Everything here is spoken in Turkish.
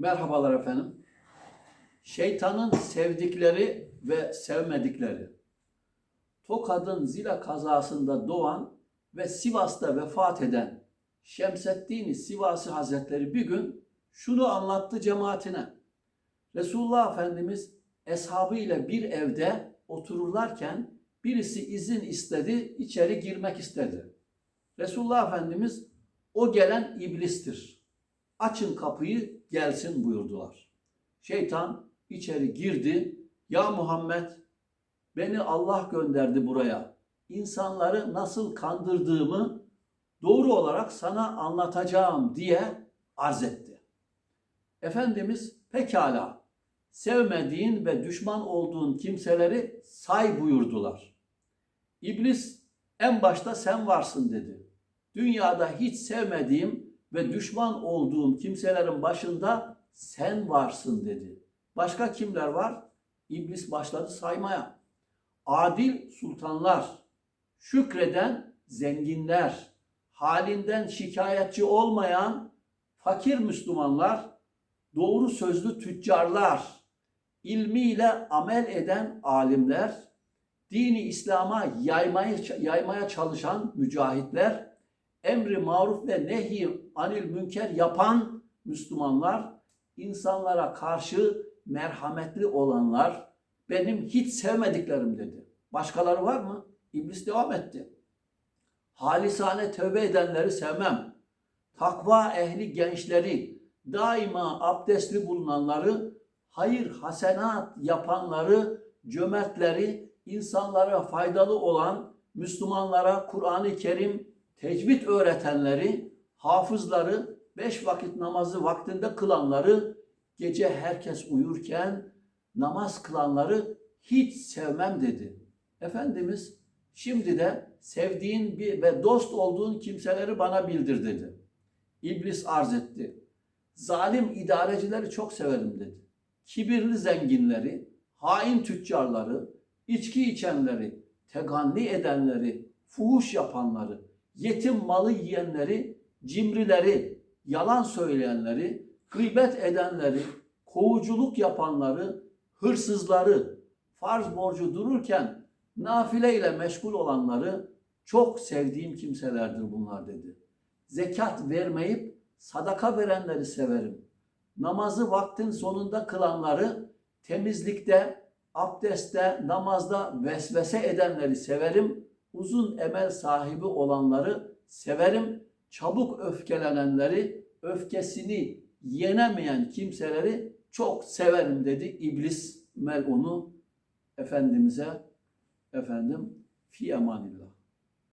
Merhabalar efendim. Şeytanın sevdikleri ve sevmedikleri. Tokad'ın Zila kazasında doğan ve Sivas'ta vefat eden Şemseddin Sivasi Hazretleri bir gün şunu anlattı cemaatine. Resulullah Efendimiz eshabıyla bir evde otururlarken birisi izin istedi, içeri girmek istedi. Resulullah Efendimiz o gelen iblistir. Açın kapıyı gelsin buyurdular. Şeytan içeri girdi. Ya Muhammed beni Allah gönderdi buraya. İnsanları nasıl kandırdığımı doğru olarak sana anlatacağım diye arz etti. Efendimiz pekala sevmediğin ve düşman olduğun kimseleri say buyurdular. İblis en başta sen varsın dedi. Dünyada hiç sevmediğim ve düşman olduğum kimselerin başında sen varsın dedi. Başka kimler var? İblis başladı saymaya. Adil sultanlar, şükreden zenginler, halinden şikayetçi olmayan fakir Müslümanlar, doğru sözlü tüccarlar, ilmiyle amel eden alimler, dini İslam'a yaymaya, yaymaya çalışan mücahitler, emri maruf ve nehi anil münker yapan Müslümanlar, insanlara karşı merhametli olanlar, benim hiç sevmediklerim dedi. Başkaları var mı? İblis devam etti. Halisane tövbe edenleri sevmem. Takva ehli gençleri, daima abdestli bulunanları, hayır hasenat yapanları, cömertleri, insanlara faydalı olan, Müslümanlara Kur'an-ı Kerim tecvid öğretenleri, hafızları, beş vakit namazı vaktinde kılanları, gece herkes uyurken namaz kılanları hiç sevmem dedi. Efendimiz şimdi de sevdiğin bir ve dost olduğun kimseleri bana bildir dedi. İblis arz etti. Zalim idarecileri çok severim dedi. Kibirli zenginleri, hain tüccarları, içki içenleri, teganni edenleri, fuhuş yapanları, yetim malı yiyenleri, cimrileri, yalan söyleyenleri, gıybet edenleri, kovuculuk yapanları, hırsızları, farz borcu dururken nafile ile meşgul olanları çok sevdiğim kimselerdir bunlar dedi. Zekat vermeyip sadaka verenleri severim. Namazı vaktin sonunda kılanları, temizlikte, abdestte, namazda vesvese edenleri severim. Uzun emel sahibi olanları severim. Çabuk öfkelenenleri, öfkesini yenemeyen kimseleri çok severim dedi İblis melunu Efendimiz'e efendim fi emanillah.